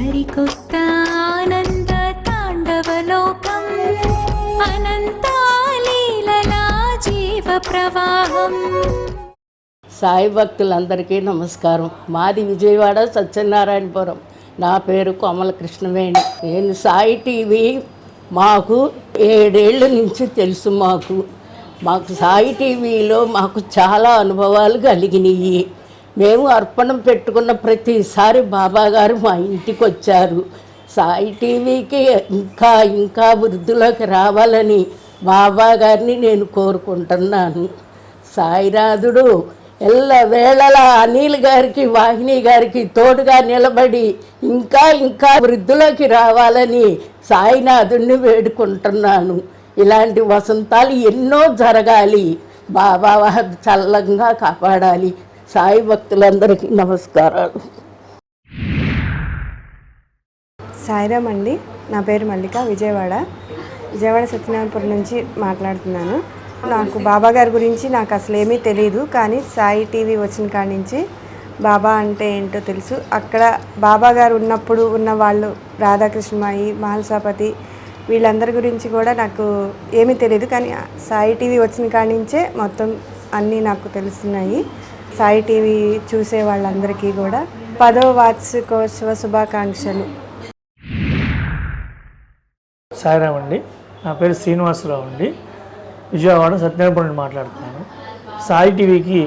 సరికొత్త ఆనంద తాండవలోకం అనంతాలీలలా జీవ ప్రవాహం సాయి భక్తులందరికీ నమస్కారం. మాది విజయవాడ సత్యనారాయణపురం. నా పేరు కోమల కృష్ణవేణి. నేను సాయి టీవీ మాకు ఏడేళ్ళ నుంచి తెలుసు మాకు. మాకు సాయి టీవీలో మాకు చాలా అనుభవాలు కలిగినాయి. మేము అర్పణం పెట్టుకున్న ప్రతిసారి బాబా గారు మా ఇంటికి వచ్చారు. సాయి టీవీకి ఇంకా ఇంకా వృద్ధిలోకి రావాలని బాబా గారిని నేను కోరుకుంటున్నాను. సాయినాథుడు ఎల్ల వేళలా అనిల్ గారికి వాహిని గారికి తోడుగా నిలబడి ఇంకా ఇంకా వృద్ధిలోకి రావాలని సాయినాథుడిని వేడుకుంటున్నాను. ఇలాంటి వసంతాలు ఎన్నో జరగాలి. బాబా చల్లంగా కాపాడాలి. సాయి భక్తులందరికీ నమస్కారాలు. సాయిరామ్ అండి. నా పేరు మల్లిక విజయవాడ. విజయవాడ సత్యనారాయణపురం నుంచి మాట్లాడుతున్నాను. నాకు బాబా గారి గురించి నాకు అసలు ఏమీ తెలియదు కానీ సాయి టీవీ వచ్చిన కాడి నుంచి బాబా అంటే ఏంటో తెలుసు. అక్కడ బాబా గారు ఉన్నప్పుడు ఉన్న వాళ్ళు రాధాకృష్ణమాయి మహల్సాపతి వీళ్ళందరి గురించి కూడా నాకు ఏమీ తెలియదు కానీ సాయి టీవీ వచ్చిన కాడి నుంచే మొత్తం అన్నీ నాకు తెలుస్తున్నాయి. సాయి టీవీ చూసే వాళ్ళందరికీ కూడా పదవ వార్షికోత్సవ శుభాకాంక్షలు. సాయిరామ్ అండి. నా పేరు శ్రీనివాసరావు అండి. విజయవాడ సత్యనారాయణ నుండి మాట్లాడుతున్నాను. సాయి టీవీకి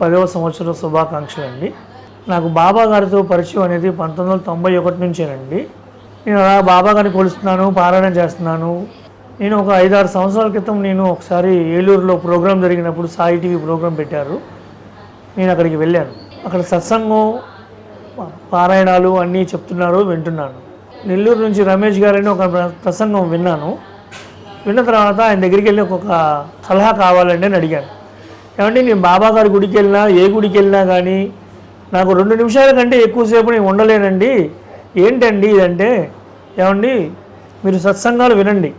పదవ సంవత్సరం శుభాకాంక్షలు అండి. నాకు బాబా గారితో పరిచయం అనేది పంతొమ్మిది వందల తొంభై ఒకటి నుంచేనండి. నేను అలా బాబా గారిని కొలుస్తున్నాను పారాయణ చేస్తున్నాను. నేను ఒక ఐదారు సంవత్సరాల క్రితం నేను ఒకసారి ఏలూరులో ప్రోగ్రాం జరిగినప్పుడు సాయి టీవీ ప్రోగ్రాం పెట్టారు. నేను అక్కడికి వెళ్ళాను. అక్కడ సత్సంగం పారాయణాలు అన్నీ చెప్తున్నారు వింటున్నాను. నెల్లూరు నుంచి రమేష్ గారని ఒక ప్రసంగం విన్నాను. విన్న తర్వాత ఆయన దగ్గరికి వెళ్ళి ఒక సలహా కావాలండి అని అడిగాను. ఏమంటే నేను బాబా గారి గుడికి వెళ్ళినా ఏ గుడికి వెళ్ళినా కానీ నాకు రెండు నిమిషాల కంటే ఎక్కువసేపు నేను ఉండలేనండి. ఏంటండి ఇదంటే ఏమండి మీరు సత్సంగాలు వినండి.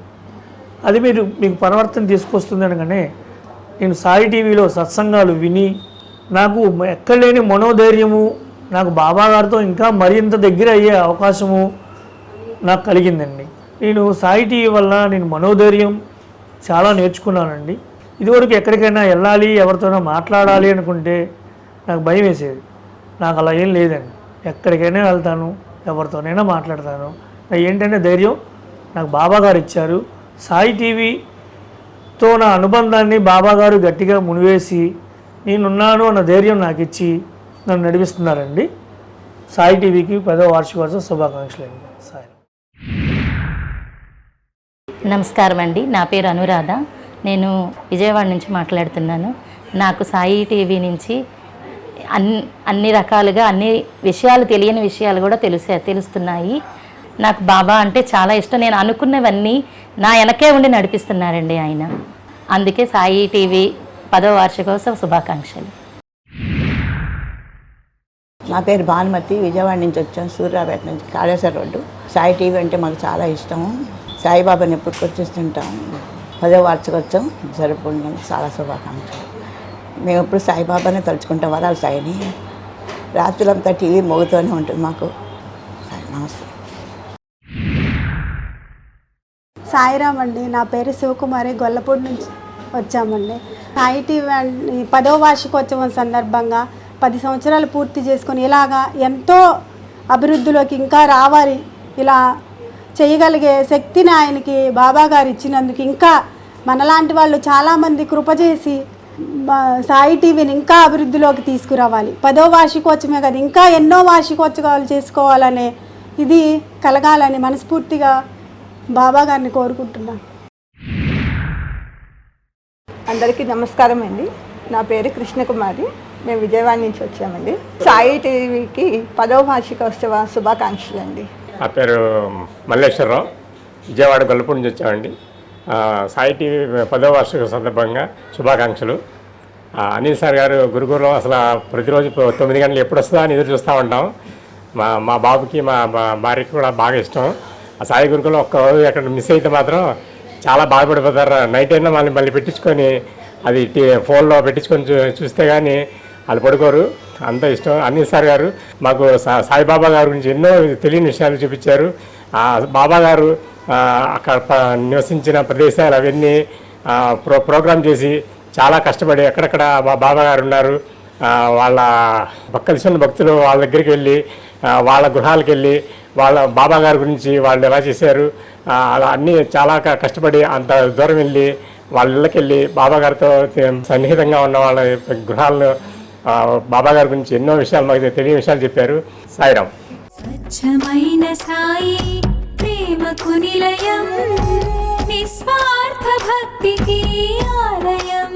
అది మీరు మీకు పరివర్తన తీసుకొస్తుంది అనగానే నేను సాయి టీవీలో సత్సంగాలు విని నాకు ఎక్కడలేని మనోధైర్యము నాకు బాబాగారితో ఇంకా మరింత దగ్గర అయ్యే అవకాశము నాకు కలిగిందండి. నేను సాయి టీవీ వల్ల నేను మనోధైర్యం చాలా నేర్చుకున్నానండి. ఇదివరకు ఎక్కడికైనా వెళ్ళాలి ఎవరితోనో మాట్లాడాలి అనుకుంటే నాకు భయం వేసేది. నాకు అలా ఏం లేదండి. ఎక్కడికైనా వెళ్తాను ఎవరితోనైనా మాట్లాడతాను. నాకు ఏంటంటే ధైర్యం నాకు బాబా గారు ఇచ్చారు. సాయి టీవీతో నా అనుబంధాన్ని బాబాగారు గట్టిగా మునివేసి నేనున్నాను అన్న ధైర్యం నాకు ఇచ్చి నన్ను నడిపిస్తున్నారండి. సాయి టీవీకి పదో వార్షికోత్సవ శుభాకాంక్షలు అండి. సాయి. నమస్కారం అండి. నా పేరు అనురాధ. నేను విజయవాడ నుంచి మాట్లాడుతున్నాను. నాకు సాయి టీవీ నుంచి అన్ని అన్ని రకాలుగా అన్ని విషయాలు తెలియని విషయాలు కూడా తెలిసే తెలుస్తున్నాయి. నాకు బాబా అంటే చాలా ఇష్టం. నేను అనుకున్నవన్నీ నా వెనకే ఉండి నడిపిస్తున్నారండి ఆయన. అందుకే సాయి టీవీ పదో వార్షికోత్సవ శుభాకాంక్షలు. నా పేరు భానుమతి విజయవాడ నుంచి వచ్చాం సూర్యాపేట నుంచి కాళేశ్వర రోడ్డు. సాయి టీవీ అంటే మాకు చాలా ఇష్టం. సాయిబాబాని ఎప్పుడు గుర్తిస్తుంటాం. పదో వార్షికోత్సవం జరుపుకుంటాం. చాలా శుభాకాంక్షలు. మేము ఎప్పుడు సాయిబాబానే తలుచుకుంటాం వరాలు సాయిని. రాత్రులంతా టీవీ మోగుతూనే ఉంటుంది మాకు. సాయి నమస్తే. సాయిరామ్ అండి నా పేరు శివకుమారి గొల్లపూడి నుంచి వచ్చామండి. సాయి టీవీ పదో వార్షికోత్సవం సందర్భంగా పది సంవత్సరాలు పూర్తి చేసుకొని ఇలాగా ఎంతో అభివృద్ధిలోకి ఇంకా రావాలి ఇలా చేయగలిగే శక్తిని ఆయనకి బాబా గారు ఇచ్చినందుకు ఇంకా మనలాంటి వాళ్ళు చాలామంది కృప చేసి సాయి టీవీని ఇంకా అభివృద్ధిలోకి తీసుకురావాలి. పదో వార్షికోత్సవమే కదా ఇంకా ఎన్నో వార్షికోత్సవాలు చేసుకోవాలనే ఇది కలగాలని మనస్ఫూర్తిగా బాబా గారిని కోరుకుంటున్నాను. అందరికీ నమస్కారం అండి. నా పేరు కృష్ణకుమారి. మేము విజయవాడ నుంచి వచ్చామండి. సాయి టీవీకి పదవ వార్షికోత్సవ శుభాకాంక్షలు అండి. నా పేరు మల్లేశ్వరరావు. విజయవాడ గొల్లపూడి నుంచి వచ్చామండి. సాయి టీవీ పదవ వార్షిక సందర్భంగా శుభాకాంక్షలు. అనిల్ సార్ గారు గురుగురులో అసలు ప్రతిరోజు తొమ్మిది గంటలు ఎప్పుడు వస్తుందా అని ఎదురు చూస్తూ ఉంటాం. మా మా బాబుకి మా మా భార్యకి కూడా బాగా ఇష్టం. ఆ సాయి గురుకులో ఒక్క రోజు ఎక్కడ మిస్ అయితే మాత్రం చాలా బాధపడిపోతారు? నైట్ అయినా మళ్ళీ మళ్ళీ పెట్టించుకొని అది ఫోన్లో పెట్టించుకొని చూస్తే కానీ వాళ్ళు పడుకోరు. అంత ఇష్టం. అన్ని సార్ గారు మాకు సాయిబాబా గారి గురించి ఎన్నో తెలియని విషయాలు చూపించారు. బాబా గారు అక్కడ నివసించిన ప్రదేశాలు అవన్నీ ప్రో ప్రోగ్రామ్ చేసి చాలా కష్టపడి ఎక్కడెక్కడ మా బాబా గారు ఉన్నారు. వాళ్ళ కలిసిన భక్తులు వాళ్ళ దగ్గరికి వెళ్ళి వాళ్ళ గృహాలకు వెళ్ళి వాళ్ళ బాబా గారి గురించి వాళ్ళు ఎలా చేశారు అలా అన్నీ చాలా కష్టపడి అంత దూరం వెళ్ళి వాళ్ళ ఇళ్ళకి వెళ్ళి బాబా గారితో సన్నిహితంగా ఉన్న వాళ్ళ గృహాలను బాబాగారి గురించి ఎన్నో విషయాలు మాకు తెలియని విషయాలు చెప్పారు. సాయిరామ్ స్వచ్ఛమైన సాయి ప్రేమకు నిలయం నిస్వార్థ భక్తికి ఆలయం.